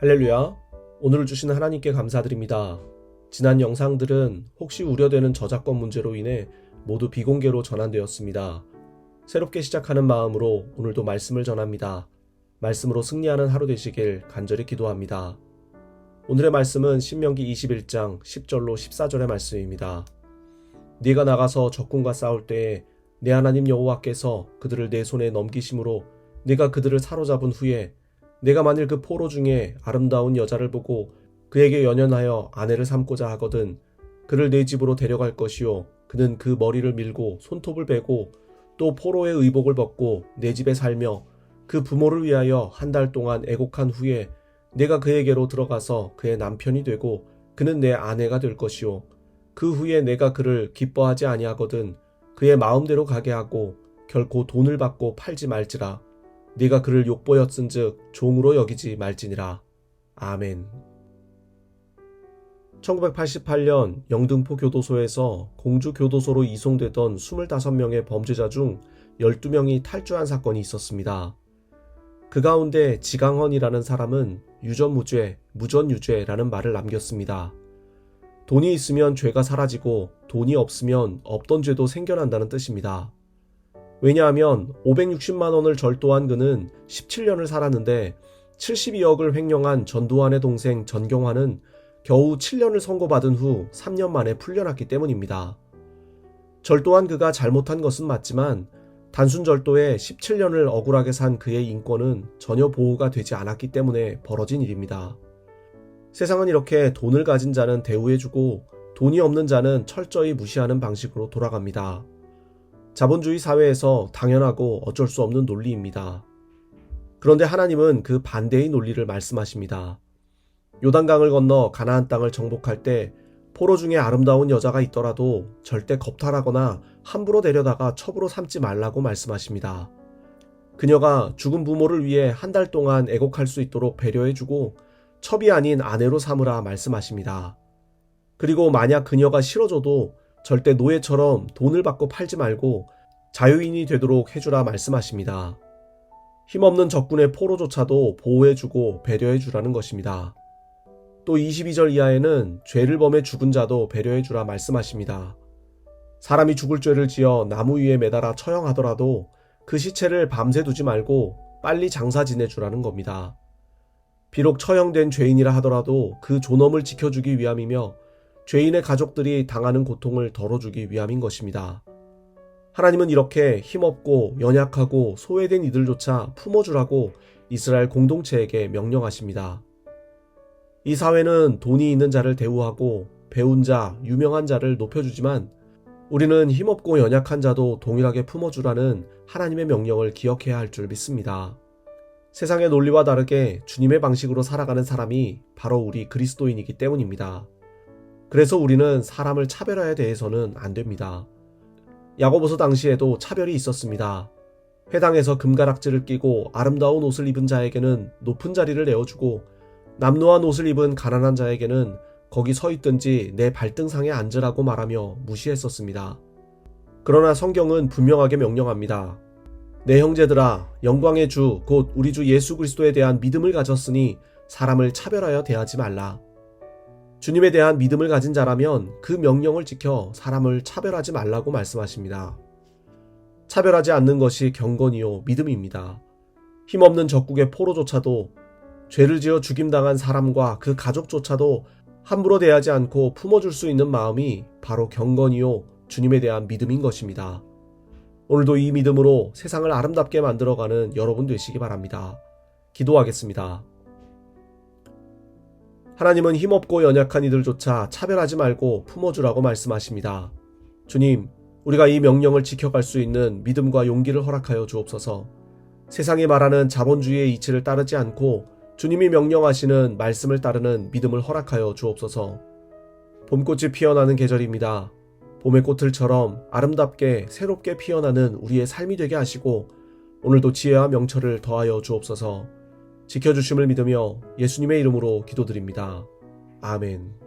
할렐루야. 오늘 주신 하나님께 감사드립니다. 지난 영상들은 혹시 우려되는 저작권 문제로 인해 모두 비공개로 전환되었습니다. 새롭게 시작하는 마음으로 오늘도 말씀을 전합니다. 말씀으로 승리하는 하루 되시길 간절히 기도합니다. 오늘의 말씀은 신명기 21장 10절로 14절의 말씀입니다. 네가 나가서 적군과 싸울 때에 내 하나님 여호와께서 그들을 내 손에 넘기심으로 네가 그들을 사로잡은 후에 내가 만일 그 포로 중에 아름다운 여자를 보고 그에게 연연하여 아내를 삼고자 하거든 그를 내 집으로 데려갈 것이요. 그는 그 머리를 밀고 손톱을 베고 또 포로의 의복을 벗고 내 집에 살며 그 부모를 위하여 한 달 동안 애곡한 후에 내가 그에게로 들어가서 그의 남편이 되고 그는 내 아내가 될 것이요. 그 후에 내가 그를 기뻐하지 아니하거든 그의 마음대로 가게 하고 결코 돈을 받고 팔지 말지라 네가 그를 욕보였은즉 종으로 여기지 말지니라 아멘 1988년 영등포 교도소에서 공주 교도소로 이송되던 25명의 범죄자 중 12명이 탈주한 사건이 있었습니다. 그 가운데 지강헌이라는 사람은 유전무죄, 무전유죄라는 말을 남겼습니다. 돈이 있으면 죄가 사라지고 돈이 없으면 없던 죄도 생겨난다는 뜻입니다. 왜냐하면 560만 원을 절도한 그는 17년을 살았는데 72억을 횡령한 전두환의 동생 전경환은 겨우 7년을 선고받은 후 3년 만에 풀려났기 때문입니다. 절도한 그가 잘못한 것은 맞지만 단순 절도에 17년을 억울하게 산 그의 인권은 전혀 보호가 되지 않았기 때문에 벌어진 일입니다. 세상은 이렇게 돈을 가진 자는 대우해주고 돈이 없는 자는 철저히 무시하는 방식으로 돌아갑니다. 자본주의 사회에서 당연하고 어쩔 수 없는 논리입니다. 그런데 하나님은 그 반대의 논리를 말씀하십니다. 요단강을 건너 가나안 땅을 정복할 때 포로 중에 아름다운 여자가 있더라도 절대 겁탈하거나 함부로 데려다가 첩으로 삼지 말라고 말씀하십니다. 그녀가 죽은 부모를 위해 한 달 동안 애곡할 수 있도록 배려해주고 첩이 아닌 아내로 삼으라 말씀하십니다. 그리고 만약 그녀가 싫어져도 절대 노예처럼 돈을 받고 팔지 말고 자유인이 되도록 해주라 말씀하십니다. 힘없는 적군의 포로조차도 보호해주고 배려해주라는 것입니다. 또 22절 이하에는 죄를 범해 죽은 자도 배려해주라 말씀하십니다. 사람이 죽을 죄를 지어 나무 위에 매달아 처형하더라도 그 시체를 밤새 두지 말고 빨리 장사 지내주라는 겁니다. 비록 처형된 죄인이라 하더라도 그 존엄을 지켜주기 위함이며 죄인의 가족들이 당하는 고통을 덜어주기 위함인 것입니다. 하나님은 이렇게 힘없고 연약하고 소외된 이들조차 품어주라고 이스라엘 공동체에게 명령하십니다. 이 사회는 돈이 있는 자를 대우하고 배운 자, 유명한 자를 높여주지만 우리는 힘없고 연약한 자도 동일하게 품어주라는 하나님의 명령을 기억해야 할 줄 믿습니다. 세상의 논리와 다르게 주님의 방식으로 살아가는 사람이 바로 우리 그리스도인이기 때문입니다. 그래서 우리는 사람을 차별화에 대해서는 안 됩니다. 야고보서 당시에도 차별이 있었습니다. 회당에서 금가락지를 끼고 아름다운 옷을 입은 자에게는 높은 자리를 내어주고 남노한 옷을 입은 가난한 자에게는 거기 서 있든지 내 발등상에 앉으라고 말하며 무시했었습니다. 그러나 성경은 분명하게 명령합니다. 내 형제들아 영광의 주 곧 우리 주 예수 그리스도에 대한 믿음을 가졌으니 사람을 차별하여 대하지 말라. 주님에 대한 믿음을 가진 자라면 그 명령을 지켜 사람을 차별하지 말라고 말씀하십니다. 차별하지 않는 것이 경건이요 믿음입니다. 힘없는 적국의 포로조차도 죄를 지어 죽임당한 사람과 그 가족조차도 함부로 대하지 않고 품어줄 수 있는 마음이 바로 경건이요 주님에 대한 믿음인 것입니다. 오늘도 이 믿음으로 세상을 아름답게 만들어가는 여러분 되시기 바랍니다. 기도하겠습니다. 하나님은 힘없고 연약한 이들조차 차별하지 말고 품어주라고 말씀하십니다. 주님, 우리가 이 명령을 지켜갈 수 있는 믿음과 용기를 허락하여 주옵소서. 세상이 말하는 자본주의의 이치를 따르지 않고 주님이 명령하시는 말씀을 따르는 믿음을 허락하여 주옵소서. 봄꽃이 피어나는 계절입니다. 봄의 꽃들처럼 아름답게 새롭게 피어나는 우리의 삶이 되게 하시고 오늘도 지혜와 명철을 더하여 주옵소서. 지켜주심을 믿으며 예수님의 이름으로 기도드립니다. 아멘.